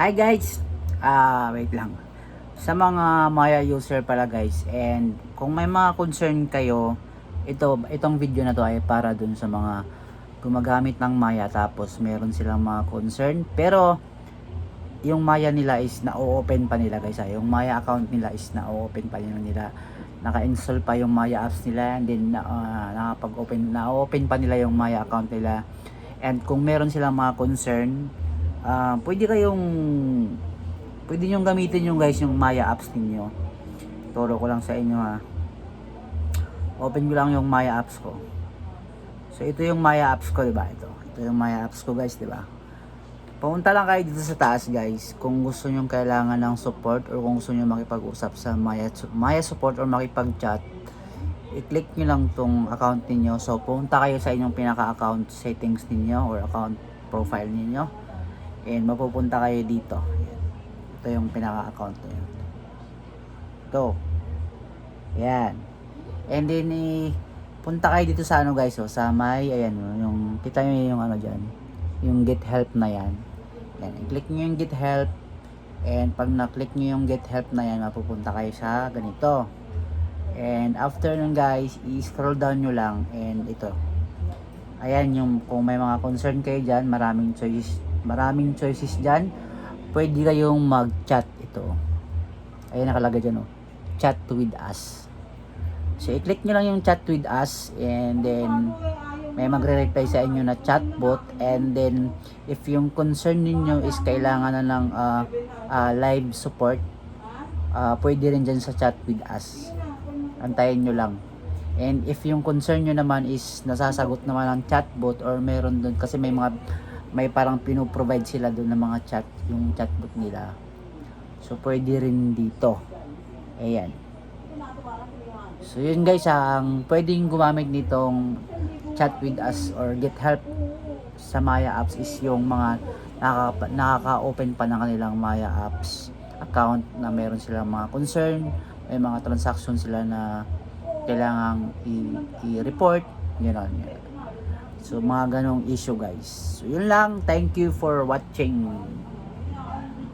Hi guys! Ah, wait lang. Sa mga Maya user pala guys and kung may mga concern kayo, ito itong video na to ay para dun sa mga gumagamit ng Maya tapos meron silang mga concern pero yung Maya nila is na-open pa nila guys. ah. Yung Maya account nila is na-open pa nila nila. Naka-install pa yung Maya apps nila and then na, ah, nakapag-open na-open pa nila yung Maya account nila. And kung meron silang mga concern, ah, pwede kayong pwede nyo gamitin yung guys yung Maya apps ninyo. Turo ko lang sa inyo ha. Open ko lang yung Maya apps ko. So ito yung Maya apps ko, 'di ba? Ito. Ito yung Maya apps ko, guys, 'di ba? Pumunta lang kayo dito sa taas, guys. Kung gusto niyo kailangan ng support or kung gusto niyo makipag-usap sa Maya Maya support or makipag-chat, i-click niyo lang tong account niyo. So pumunta kayo sa inyong pinaka-account settings ninyo or account profile ninyo. And mapupunta kayo dito. Ayan. Ito yung pinaka-account niyo. Ito. Yan. And then, eh, punta kayo dito sa ano guys, oh, sa may, ayan, oh, yung, kita nyo yung ano dyan, yung get help na yan. Yan, i-click nyo yung get help. And pag na-click nyo yung get help na yan, mapupunta kayo sa ganito. And after nun guys, i-scroll down nyo lang and ito. Ayan yung kung may mga concern kayo dyan, maraming choices, maraming choices dyan. Pwede kayong mag-chat ito. Ayan nakalagay dyan oh. Chat with us. So i-click nyo lang yung chat with us and then may magre-reply sa inyo na chatbot and then if yung concern ninyo is kailangan na ng ah, ah, live support, ah, pwede rin dyan sa chat with us. Antayin nyo lang. And if yung concern nyo naman is nasasagot naman ng chatbot or meron doon kasi may mga may parang pinoprovide sila doon ng mga chat yung chatbot nila. So pwede rin dito. Ayan. So yun guys, ang pwedeng gumamit nitong chat with us or get help sa Maya apps is yung mga nakaka, nakaka-open pa ng kanilang Maya apps account na meron silang mga concern, may mga transaction sila na kailangang i-report, gano'n. So mga ganong issue guys. So yun lang, thank you for watching.